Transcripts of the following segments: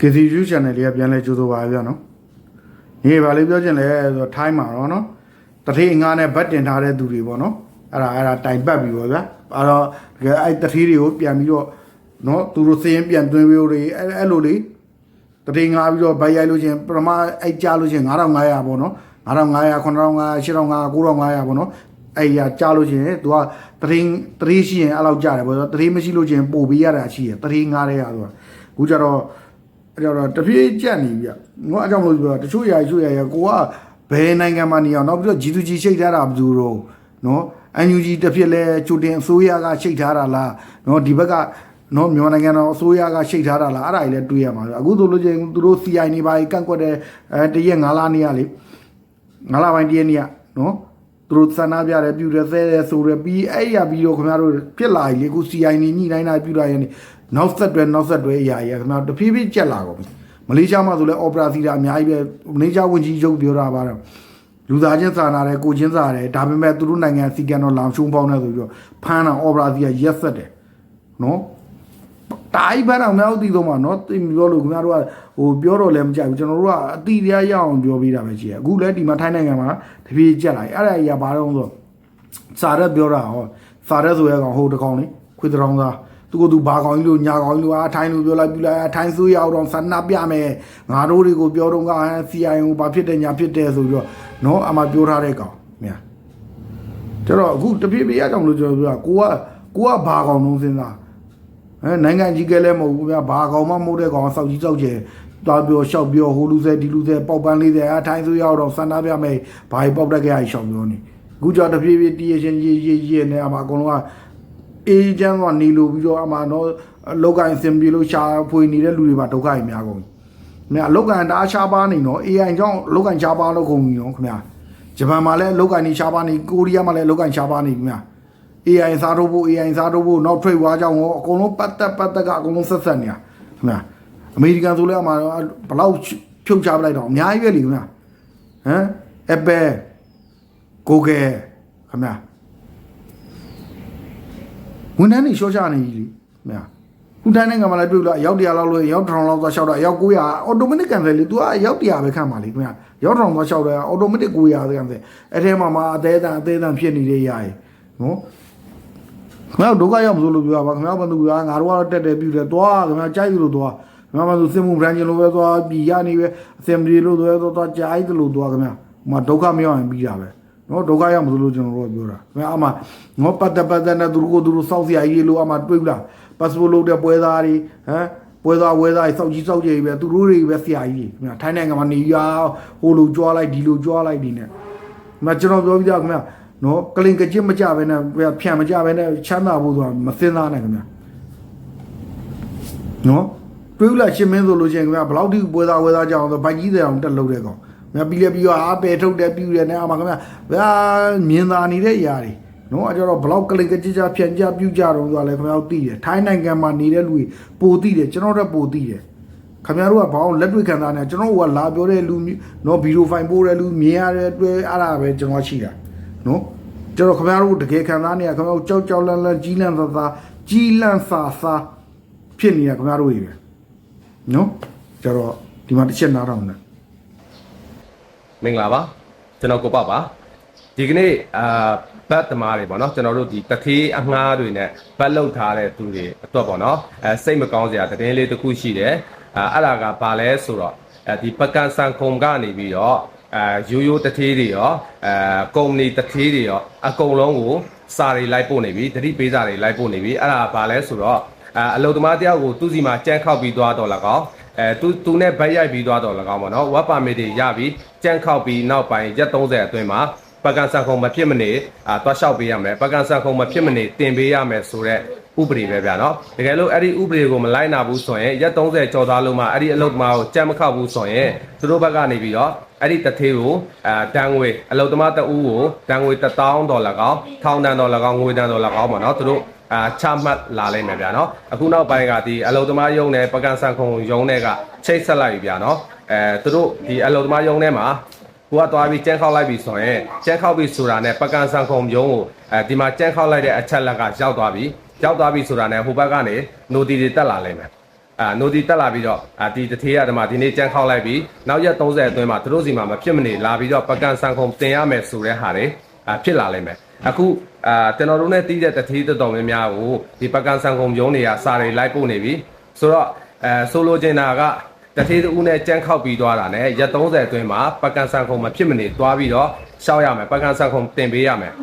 KCU channel လေးကပြန်လဲကြိုးစားပါဗျာနော်ဒီဘာလေးပြောချင်လဲဆိုတော့ထိုင်းမှာတော့နော်တထေးငါးနဲ့ဗတ်တင်ထားတဲ့သူတွေပေါ့နော်အဲ့ဒါအဲ့ဒါတိုင်ပတ်ပြီးပေါ့ဗျာအဲ့တော့တကယ်အဲ့တထေးတွေကိုပြန်ပြီးတော့နော်သူတို့စရင်ပြန်သွင်းပြီးတော့အဲ့အဲ့လိုလေးတထေးငါပြီးတော့ဗိုက်ရိုက်လို့ချင်းပထမအဲ့ကြားလို့ချင်း9500ပေါ့နော်9500 9500 8500 9500ပေါ့နော်အဲ့ရကြားလို့ချင်း तू ကတထေးတထေးရှိရင်အဲ့လောက်ကြားတယ်ပေါ့တထေးမရှိလို့ချင်းပို့ပေးရတာရှိရတထေးငါတဲ့ရဆိုတော့အခုကျတော့ အဲ့တော့တပြေးကြက်နေပြီ။ငေါအကြောင်းလို့ပြောတချို့ຢာတချို့ຢာရကိုကဘယ်နိုင်ငံမှာနေအောင်နောက်ပြီးတော့ G2G ရှိတ်ထားတာဘယ်သူတော့နော် NUG တစ်ဖြစ်လဲချူတင်အစိုးရကရှိတ်ထားတာလားနော်ဒီဘက်ကနော်မြန်မာနိုင်ငံတော်အစိုးရကရှိတ်ထားတာလားအဲ့ဒါကြီးလည်းတွေးရမှာပဲအခုဆိုလို့ချင်းသူတို့ CI နေပါကန့်ကွက်တဲ့အဲတရက်9လနေရလေ9လပိုင်းတရက်နေရနော်သူတို့စန္ဒပြတယ်ပြူတယ်ဆဲတယ်ဆိုရပြီးအဲ့ရပြီးတော့ခင်ဗျားတို့ဖြစ်လာပြီလေအခု CI နေညှိနှိုင်းတာပြူတာရင် နောက်ဆက်တွဲနောက်ဆက်တွဲအရာကြီးခင်ဗျားတဖြည်းဖြည်းကြက်လာကုန်ပြီမလေးရှားမှာဆိုလဲအော်ပရာစီတာအများကြီးပဲမလေးရှားဝန်ကြီးချုပ်ပြောတာပါတော့လူသားချင်းစာနာတယ်ကိုချင်းစာတယ်ဒါပေမဲ့သူတို့နိုင်ငံစီကန်တော့လောင်ရှုံးပေါင်းနေဆိုပြီးတော့ဖမ်းတာအော်ပရာစီကရက်ဆက်တယ်နော်တာအိဘန်အောင်များသိတော့မှာနော်သိပြောလို့ခင်ဗျားတို့ကဟိုပြောတော့လည်းမကြိုက်ဘူးကျွန်တော်တို့ကအတိတရားရအောင်ပြောပေးတာပဲရှိရအခုလည်းဒီမှာထိုင်းနိုင်ငံမှာတပြေးကြက်လာအဲ့ဒါကြီးကဘာတော့ဆိုစာရက်ပြောတာဟောစာရက်ဆိုရကောင်ဟိုတကောင်လေခွေးတောင်သား သူကသူဘာကောင်ကြီးလို့ညာကောင်ကြီးလို့အားထိုင်းလို့ပြောလိုက်ပြလိုက်အားထိုင်းဆိုးရအောင်တော့ဆန္ဒပြမယ်ငါတို့တွေကိုပြောတော့က CI ကိုဘာဖြစ်တယ်ညာဖြစ်တယ်ဆိုပြီးတော့နော်အမှပြောထားတဲ့ကောင်မြတ်ကျတော့အခုတပြေးပြေးရအောင်လို့ကျွန်တော်ပြောတာကိုကကိုကဘာကောင်လုံးစဉ်းစားအဲနိုင်ငံကြီးကလည်းမဟုတ်ဘူးဗျာဘာကောင်မှမဟုတ်တဲ့ကောင်စောက်ကြီးစောက်ကျဲသွားပြောရှောက်ပြောဟိုလူစဲဒီလူစဲပေါက်ပန်းလေးစဲအားထိုင်းဆိုးရအောင်တော့ဆန္ဒပြမယ်ဘာကြီးပေါက်တက်ကြရရှောက်ပြောနေအခုကြောင့်တပြေးပြေးတည်ရချင်းရေးရေးရေးနေအမှအကုန်လုံးက အေးချမ်းကနေလို့ပြီးတော့အမှတော့လောက်ကင်စင်ပြေလို့ရှာဖွေနေတဲ့လူတွေပါဒုက္ခကြီးများကုန်။မြတ်လောက်ကင်တအားရှားပါနေနော် AI ကြောင့်လောက်ကင်ရှားပါလို့ကုန်ပြီနော်ခင်ဗျာ။ဂျပန်မှာလည်းလောက်ကင်နေရှားပါနေကိုရီးယားမှာလည်းလောက်ကင်ရှားပါနေခင်ဗျာ။ AI စားတော့ဖို့ AI စားတော့ဖို့နောက် trade war ကြောင့်ရောအကုန်လုံးပတ်သက်ပတ်သက်ကအကုန်လုံးဆက်ဆက်နေရခင်ဗျာ။အမေရိကန်ဆိုလည်းအမှဘလောက်ဖြုတ်ချပလိုက်တော့အများကြီးပဲလေခင်ဗျာ။ဟမ် Apple Google ခင်ဗျာ။ ဝန်ထမ်းတွေရှော့ချနေကြီးလေမြာခုတိုင်းနိုင်ငံမှာလည်းတွေ့လို့အယောက်100လောက်လို့အယောက်1000လောက်သွားရှောက်တော့အယောက်900 automatic cancel လေ तू ကအယောက်100ပဲခံပါလေခင်ဗျာယောက်1000သွားရှောက်တယ် automatic 900 cancel အဲ့ထဲမှာမှာအသေးအတန်အသေးအတန်ဖြစ်နေတဲ့ຢာရေနော်ခင်ဗျာဒုက္ခရောက်မလို့လို့ပြောပါခင်ဗျာဘယ်သူကငါတို့ကတော့တက်တယ်ပြူတယ်သွားခင်ဗျာကြိုက်လို့သွားခင်ဗျာမဆိုစင်မှု brand လို့ပဲသွားပြည်ရနေပဲအစင်ပြေလို့သွားသွားကြိုက်တယ်လို့သွားခင်ဗျာဟိုမှာဒုက္ခမရောက်ရင်ပြီးတာပဲ နော်ဒုက္ခရောက်မလို့ကျွန်တော်တို့ကပြောတာခင်ဗျာအမှငေါပတ်တပတ်တနဲ့သူတို့ကိုသူတို့စောက်စရာကြီးလို့အမှတွေးဘူးလားပတ်စပို့လုပ်တဲ့ပွဲသားတွေဟမ်ပွဲသားဝဲသားတွေစောက်ကြီးစောက်ကြီးပဲသူတို့တွေပဲဆရာကြီးခင်ဗျာထိုင်းနိုင်ငံမှာနေရဟိုလိုကြွားလိုက်ဒီလိုကြွားလိုက်ဒီနဲ့မကျွန်တော်ပြောပြသားခင်ဗျာနော်ကလင်ကကြစ်မကြပဲနဲ့ဖြန့်မကြပဲနဲ့ချမ်းသာဖို့ဆိုတာမစင်စားနိုင်ခင်ဗျာနော်တွေးလိုက်ရှင်မင်းဆိုလို့ချင်းခင်ဗျာဘလောက်ထိပွဲသားဝဲသားကြအောင်ဆိုဗိုက်ကြီးတဲ့အောင်တက်လို့တဲ့ကောင် မြပြီးလဲပြီးတော့အားပယ်ထုတ်တယ်ပြူတယ်နဲ့အမှခင်ဗျာဗျာမြင်သာနေတဲ့အရာတွေနော်အကြတော့ဘလောက်ကလေးကကြကြဖြန်ကြပြူကြတော့ဆိုတာလဲခင်ဗျာသိတယ်ထိုင်းနိုင်ငံမှာနေတဲ့လူတွေပိုသိတယ်ကျွန်တော်တို့ပိုသိတယ်ခင်ဗျားတို့ကဘာအောင်လက်တွေ့ခံစားနေကျွန်တော်တို့ကလာပြောတဲ့လူနော်ဗီဒီယိုဖိုင်ပို့တဲ့လူမြင်ရတဲ့တွေ့အဲ့ဒါပဲကျွန်တော်ရှိတာနော်ကျွန်တော်ခင်ဗျားတို့တကယ်ခံစားနေရခင်ဗျားတို့ကြောက်ကြောက်လန့်လန့်ကြီးလန့်သာသာကြီးလန့်စာစာဖြစ်နေရခင်ဗျားတို့ကြီးပဲနော်ကျတော့ဒီမှာတစ်ချက်နားထောင်တယ် မင်္ဂလာပါကျွန်တော်ကိုပပါဒီကနေ့အာဘတ်သမားတွေပေါ့နော်ကျွန်တော်တို့ဒီတခေးအငှားတွေနဲ့ဘတ်လောက်ထားတဲ့သူတွေအတွက်ပေါ့နော်အဲစိတ်မကောင်းစရာသတင်းလေးတစ်ခုရှိတယ်အာအဲ့ဒါကဘာလဲဆိုတော့အဲဒီပကန်ဆန်ခုံကနေပြီးတော့အဲရိုးရိုးတထေးတွေရောအဲကုမ္ပဏီတထေးတွေရောအကုန်လုံးကိုစာတွေလိုက်ပို့နေပြီတတိပေးစာတွေလိုက်ပို့နေပြီအဲ့ဒါဘာလဲဆိုတော့အဲအလုသမားတယောက်ကိုသူ့စီမှာကြမ်းခောက်ပြီးသွားတော့လကောက် အဲသူသူနဲ့ဗတ်ရိုက်ပြီးသွားတော့လကောက်ပေါ့နော်ဝက်ပါမစ်တွေရပြီးကြမ်းခောက်ပြီးနောက်ပိုင်းရက်30အတွင်းမှာပကန်ဆန်ခုံမဖြစ်မနေအာတွားလျှောက်ပေးရမယ်ပကန်ဆန်ခုံမဖြစ်မနေတင်ပေးရမယ်ဆိုတော့ဥပဒေပဲဗျာနော်တကယ်လို့အဲ့ဒီဥပဒေကိုမလိုက်နာဘူးဆိုရင်ရက်30ကျော်သားလုံးမှာအဲ့ဒီအလုပ်သမားကိုကြမ်းမခောက်ဘူးဆိုရင်သူတို့ဘက်ကနေပြီးတော့အဲ့ဒီတထေးကိုအာတန်ငွေအလုပ်သမားတအူးကိုတန်ငွေ1000ဒေါ်လာကောင်းထောင်တန်ဒေါ်လာကောင်းငွေတန်ဒေါ်လာကောင်းပေါ့နော်သူတို့ အာချမှတ်လာလိမ့်မယ်ဗျာနော်အခုနောက်ပိုင်းကဒီအလုံသမားယုံနဲ့ပကန်ဆန်ခုံယုံနဲ့ကချိတ်ဆက်လိုက်ပြီဗျာနော်အဲသူတို့ဒီအလုံသမားယုံထဲမှာကိုကသွားပြီးကြမ်းခောက်လိုက်ပြီဆိုရင်ကြမ်းခောက်ပြီဆိုတာနဲ့ပကန်ဆန်ခုံယုံကိုအဲဒီမှာကြမ်းခောက်လိုက်တဲ့အချက်လက်ကရောက်သွားပြီရောက်သွားပြီဆိုတာနဲ့ဟိုဘက်ကနေနိုတီတွေတက်လာလိမ့်မယ်အာနိုဒီတက်လာပြီးတော့အာဒီတထေးရဓမ္မဒီနေ့ကြမ်းခောက်လိုက်ပြီးနောက်ရက်30အတွင်းမှာသူတို့စီမှာမဖြစ်မနေလာပြီးတော့ပကံဆန်ခုံတင်ရမယ်ဆိုတဲ့ဟာတွေအာ ဖြစ်လာလိမ့်မယ်အခုအာကျွန်တော်တို့ ਨੇ တီးတဲ့တထေးတော်တော်များများကိုဒီပကံဆန်ခုံရုံးတွေကစာတွေလိုက်ပို့နေပြီဆိုတော့အဲဆိုလိုချင်တာကတထေးတူနဲ့ကြမ်းခောက်ပြီးသွားတာ ਨੇ ရက်30အတွင်းမှာပကံဆန်ခုံမဖြစ်မနေသွားပြီးတော့ရှောက်ရမယ်ပကံဆန်ခုံတင်ပေးရမယ်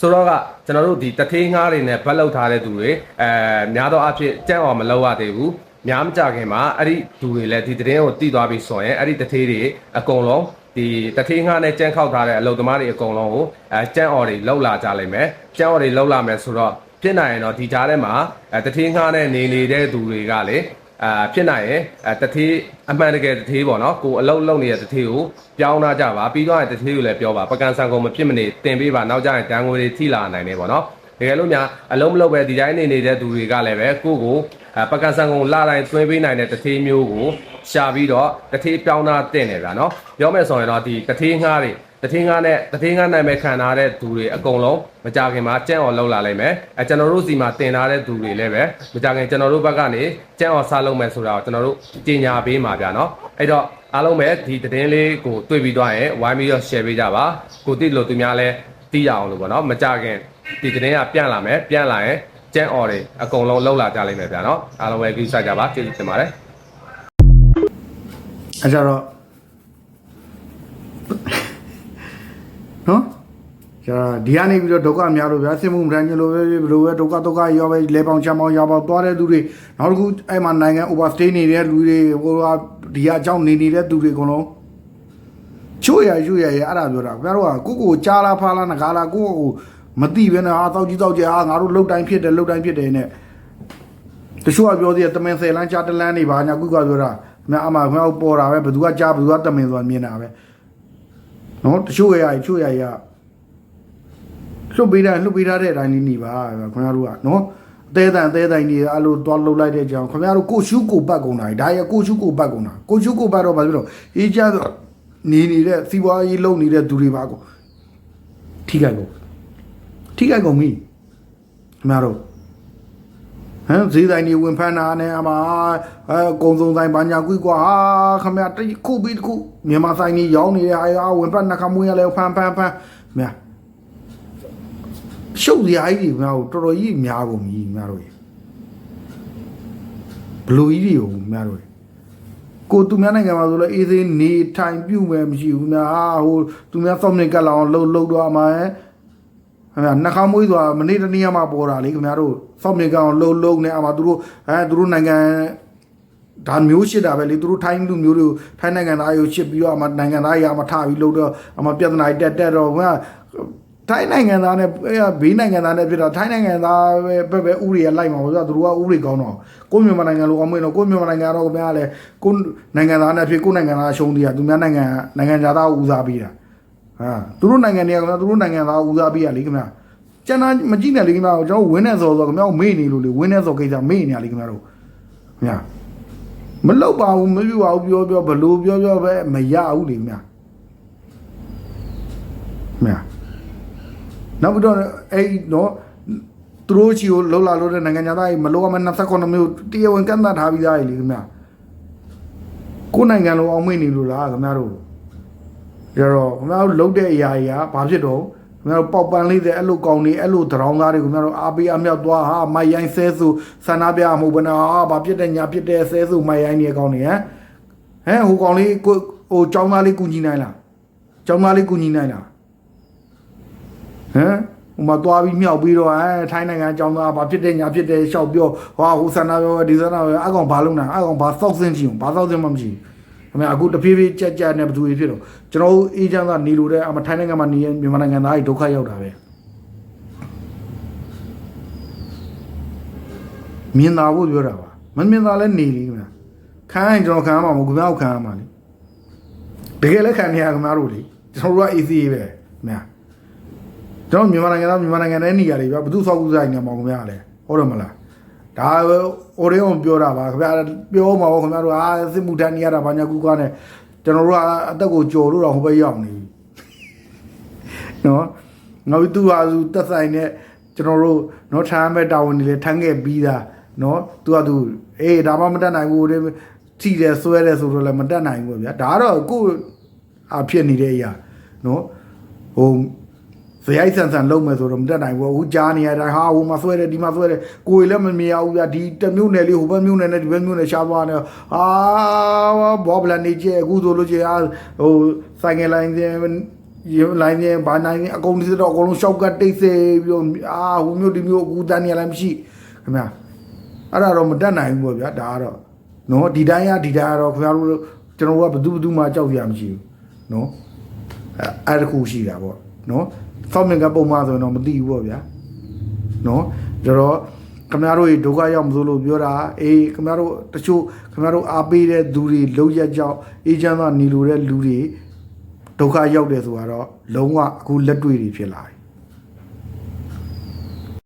ဆိုတော့ကကျွန်တော်တို့ဒီတထေးငှားတွေနဲ့ဗတ်လောက်ထားတဲ့သူတွေအဲများသောအားဖြင့်ကြက်အောင်မလောက်ရသေးဘူးများမကြခင်မှာအဲ့ဒီသူတွေလည်းဒီတရင်ကိုတည်သွားပြီဆိုရင်အဲ့ဒီတထေးတွေအကုန်လုံး ဒီတထေးငှားနဲ့ကြမ်းခောက်ထားတဲ့အလုပ်သမားတွေအကုန်လုံးကိုအဲကြမ်းအော်တွေလောက်လာကြလိမ့်မယ်ကြမ်းအော်တွေလောက်လာမယ်ဆိုတော့ဖြစ်နိုင်ရင်တော့ဒီကြားထဲမှာအဲတထေးငှားနဲ့နေနေတဲ့သူတွေကလေအာဖြစ်နိုင်ရင်အဲတထေးအမှန်တကယ်တထေးပေါ့နော်ကိုအလုံးလုံးနေတဲ့တထေးကိုပြောင်းလာကြပါပြီးတော့တထေးကိုလည်းပြောပါပကံဆန်ကုန်မဖြစ်မနေတင်ပေးပါနောက်ကျရင်တန်ငွေတွေထိလာနိုင်တယ်ပေါ့နော်တကယ်လို့များအလုံးမလုံးပဲဒီတိုင်းနေနေတဲ့သူတွေကလည်းပဲကိုကိုအဲပကံဆန်ကုန်လာတိုင်းသွင်းပေးနိုင်တဲ့တထေးမျိုးကို ရှာပြီးတော့တထေးပြောင်းတာတင်တယ်ဗျာနော်ပြောမယ်ဆိုရင်တော့ဒီတထေးငှားတွေတထေးငှားနဲ့တထေးငှားနိုင်မဲ့ခံထားတဲ့သူတွေအကုန်လုံးမကြခင်မှာကြမ်းအောင်လောက်လာလိမ့်မယ်အဲကျွန်တော်တို့စီမှာတင်ထားတဲ့သူတွေလည်းပဲမကြခင်ကျွန်တော်တို့ဘက်ကနေကြမ်းအောင်စားလုပ်မယ်ဆိုတာကိုကျွန်တော်တို့ကြီးညာပေးမှာဗျာနော်အဲ့တော့အားလုံးပဲဒီသတင်းလေးကိုတွေ့ပြီးသွားရင်ဝိုင်းပြီးတော့ share ပေးကြပါကိုတိလို့သူများလည်းသိရအောင်လို့ပေါ့နော်မကြခင်ဒီသတင်းကပြန့်လာမယ်ပြန့်လာရင်ကျန်းအော်တွေအကုန်လုံးလောက်လာကြလိမ့်မယ်ဗျာနော်အားလုံးပဲကြည့်စားကြပါကျေးဇူးတင်ပါတယ် အဲကြတော့နော်ကျာဒီကနေပြီးတော့ဒုက္ခများလို့ဗျာဆင်မှုမတန်းကျလို့ပဲဘယ်လိုပဲဒုက္ခဒုက္ခရောပဲလေပေါင်ချမ်းပေါင်ရောပေါသွားတဲ့သူတွေနောက်တစ်ခုအဲ့မှာနိုင်ငံ overstay နေတဲ့လူတွေဟိုကဒီကအကြောင်းနေနေတဲ့သူတွေအကုန်လုံးချို့ရရွရရအဲ့ဒါပြောတာခင်ဗျားတို့ကကိုကိုကြားလားဖားလားငကားလားကိုကိုမသိဘဲနဲ့ဟာတောက်ကြီးတောက်ကြီးဟာငါတို့လှုပ်တိုင်းဖြစ်တယ်လှုပ်တိုင်းဖြစ်တယ်နဲ့တချို့ကပြောသေးတယ်တမင်ဆယ်လန်းကြားတလန်းနေပါညာကုကပြောတာ ခင်ဗျာအမှခင်ဗျားတို့ပေါ်တာပဲဘယ်သူကကြားဘယ်သူကတမင်ဆိုတာမြင်တာပဲနော်တချို့ရရချို့ရရလှုပ်ပေးတာလှုပ်ပေးထားတဲ့အတိုင်းလေးနေပါခင်ဗျားတို့ကနော်အသေးတန်အသေးတိုင်နေအဲ့လိုသွားလှုပ်လိုက်တဲ့အကြောင်းခင်ဗျားတို့ကိုရှုကိုပတ်ကုန်တာဒါရကိုရှုကိုပတ်ကုန်တာကိုရှုကိုပတ်တော့ဘာဖြစ်လို့အေးကြတော့နေနေတဲ့စီးပွားရေးလုပ်နေတဲ့သူတွေပါကိုထိခိုက်ကုန်ထိခိုက်ကုန်ပြီခင်ဗျားတို့ ဟမ်ဈေးတိုင်းနေဝင်ဖမ်းတာနဲ့အမအဲကုံစုံဆိုင်ဘာညာကွီကွာဟာခင်ဗျာတိခုပြီးတစ်ခုမြန်မာဆိုင်ကြီးရောင်းနေတဲ့အာဝင်ဖမ်းနှခမွေးရလဲဖမ်းဖမ်းဖမ်းမြာရှုပ်စရာကြီးတွေများကိုတော်တော်ကြီးများကုန်ပြီများတို့ရေဘလူကြီးတွေကိုများတို့ရေကိုသူများနိုင်ငံမှာဆိုလဲအေးသေးနေထိုင်ပြုတ်မယ်မရှိဘူးများဟာဟိုသူများစောင့်နေကလောက်အောင်လှုပ်လှုပ်တော့အမှန် ခင်ဗျာနှခမ်းမွေးဆိုတာမနေ့တနေ့မှပေါ်တာလေခင်ဗျားတို့စောင့်နေကအောင်လှုပ်လှုပ်နေအမှသူတို့အဲသူတို့နိုင်ငံဒါမျိုးရှိတာပဲလေသူတို့ထိုင်းလူမျိုးတွေထိုင်းနိုင်ငံသားတွေကိုရှစ်ပြီးတော့အမှနိုင်ငံသားတွေအမှထပြီးလှုပ်တော့အမှပြဿနာတက်တက်တော့ခင်ဗျာထိုင်းနိုင်ငံသားနဲ့ဘေးနိုင်ငံသားနဲ့ဖြစ်တော့ထိုင်းနိုင်ငံသားပဲပဲပဲဥရိယလိုက်မှာပေါ့ဆိုတော့သူတို့ကဥရိကောင်းတော့ကိုမြန်မာနိုင်ငံလိုအောင်မင်းတော့ကိုမြန်မာနိုင်ငံတော့ခင်ဗျားလည်းကိုနိုင်ငံသားနဲ့ဖြစ်ကိုနိုင်ငံသားရှုံးတည်းကသူများနိုင်ငံနိုင်ငံသားဦးစားပေးတာ ဟာသူတို့နိုင်ငံတွေကခင်ဗျာသူတို့နိုင်ငံသားဦးစားပေးရလေခင်ဗျာကျန်တာမကြည့်နဲ့လေခင်ဗျာကျွန်တော်ဝင်းနေစောဆိုခင်ဗျာမေ့နေလို့လေဝင်းနေစောကိစ္စမေ့နေရလေခင်ဗျာတို့ခင်ဗျာမလောက်ပါဘူးမပြပါဘူးပြောပြောဘလို့ပြောပြောပဲမရဘူးလေခင်ဗျာခင်ဗျာနောက်ပြီးတော့အဲ့တော့သူတို့ချီကိုလှုပ်လာလို့တဲ့နိုင်ငံသားကြီးမလှုပ်ရမယ့်29မျိုးတရားဝင်ကန့်သတ်ထားပြီးသားလေခင်ဗျာကိုယ်နိုင်ငံလိုအောင်မေ့နေလို့လားခင်ဗျားတို့ ရတော့ခင်ဗျားတို့လှုပ်တဲ့အရာကြီးကဘာဖြစ်တော့ခင်ဗျားတို့ပေါက်ပန်းလေးတဲ့အဲ့လိုကောင်းနေအဲ့လိုတရောင်းသားတွေခင်ဗျားတို့အားပေးအမြောက်သွားဟာမိုက်ရိုင်းဆဲဆူဆန္ဒပြမဟုတ်ဘဲနဲ့ဟာဘာဖြစ်တဲ့ညာဖြစ်တဲ့ဆဲဆူမိုက်ရိုင်းနေကောင်းနေဟမ်ဟဲဟိုကောင်လေးကိုဟိုចောင်းသားလေးကူညီနိုင်လားចောင်းသားလေးကူညီနိုင်လားဟမ်ဟိုမှာသွားပြီးမြောက်ပြီးတော့အဲထိုင်းနိုင်ငံအကြောင်းသားဘာဖြစ်တဲ့ညာဖြစ်တဲ့ရှောက်ပြောဟောဟိုဆန္ဒပြောဒီဆန္ဒပြောအကောင်ဘာလုံးနိုင်အကောင်ဘာစောက်စင်းချင်ဘာစောက်စင်းမှမရှိဘူး ခင်ဗျအခုတဖြည်းဖြည်းကြက်ကြက်နဲ့ဘသူတွေဖြစ်တော့ကျွန်တော်တို့အေးချမ်းသာနေလို့တဲ့အမထိုင်းနိုင်ငံမှာနေမြန်မာနိုင်ငံသားတွေဒုက္ခရောက်တာပဲမြင်သာဖို့ပြောတာပါမမြင်သာလဲနေလေခင်ဗျခံရင်ကျွန်တော်ခံရမှာမဟုတ်ခင်ဗျားကိုခံရမှာလေတကယ်လည်းခံနေရခင်ဗျားတို့လေကျွန်တော်တို့က AC ပဲခင်ဗျာကျွန်တော်မြန်မာနိုင်ငံသားမြန်မာနိုင်ငံထဲနေရလေဗျာဘသူဆောက်ကူးဆိုင်နေမှာခင်ဗျာလဲဟုတ်တယ်မလား ဒါပဲဟိုရဲအောင်ပြောတာပါခင်ဗျာပြောမှာပေါ့ခင်ဗျာတို့အာစစ်မှုထမ်းနေရတာဘာညာကူကွားနဲ့ကျွန်တော်တို့ကအသက်ကိုကြော်လို့တော့ဟိုဘက်ရောက်နေပြီနော်နောက်ပြီးသူဟာသူတက်ဆိုင်နဲ့ကျွန်တော်တို့နော်ထားမဲ့တာဝန်တွေလည်းထမ်းခဲ့ပြီးသားနော်သူကသူအေးဒါမှမတက်နိုင်ဘူးတဲ့ထိတယ်ဆွဲတယ်ဆိုတော့လည်းမတက်နိုင်ဘူးဗျာဒါကတော့ကိုယ့်အဖြစ်နေတဲ့အရာနော်ဟို ဇယိုက်ဆန်ဆန်လုံးမယ်ဆိုတော့မတက်နိုင်ဘူးအခုကြားနေရတာဟာဟိုမှာဆွဲတယ်ဒီမှာဆွဲတယ်ကိုယ်လည်းမမြင်ရဘူးဗျာဒီတစ်မျိုးနယ်လေးဟိုဘက်မျိုးနယ်နဲ့ဒီဘက်မျိုးနယ်ရှားသွားနေအာဘောဗလန်နေကျအခုဆိုလို့ကျအာဟိုဆိုင်ငယ်လိုင်းစဉ်ရလိုင်းစဉ်ဘာနိုင်အကုန်လုံးတော့အကုန်လုံးရှောက်ကတိတ်စေပြီးတော့အာဟိုမျိုးဒီမျိုးအခုတန်းနေရလည်းမရှိခင်ဗျာအဲ့ဒါတော့မတက်နိုင်ဘူးပေါ့ဗျာဒါကတော့နော်ဒီတိုင်းကဒီတိုင်းကတော့ခင်ဗျားတို့ကျွန်တော်တို့ကဘယ်သူဘယ်သူမှကြောက်ရမရှိဘူးနော်အဲ့အဲ့ဒါခုရှိတာပေါ့ နော်သောက်မြင်ကပုံမှန်ဆိုရင်တော့မသိဘူးပေါ့ဗျာနော်ဒါတော့ခင်ဗျားတို့ဒုက္ခရောက်မစိုးလို့ပြောတာအေးခင်ဗျားတို့တချို့ခင်ဗျားတို့အားပေးတဲ့သူတွေလုံရက်ကြောက်အေးချမ်းသာနေလို့တဲ့လူတွေဒုက္ခရောက်တယ်ဆိုတော့လုံးဝအခုလက်တွေ့တွေဖြစ်လာပြီ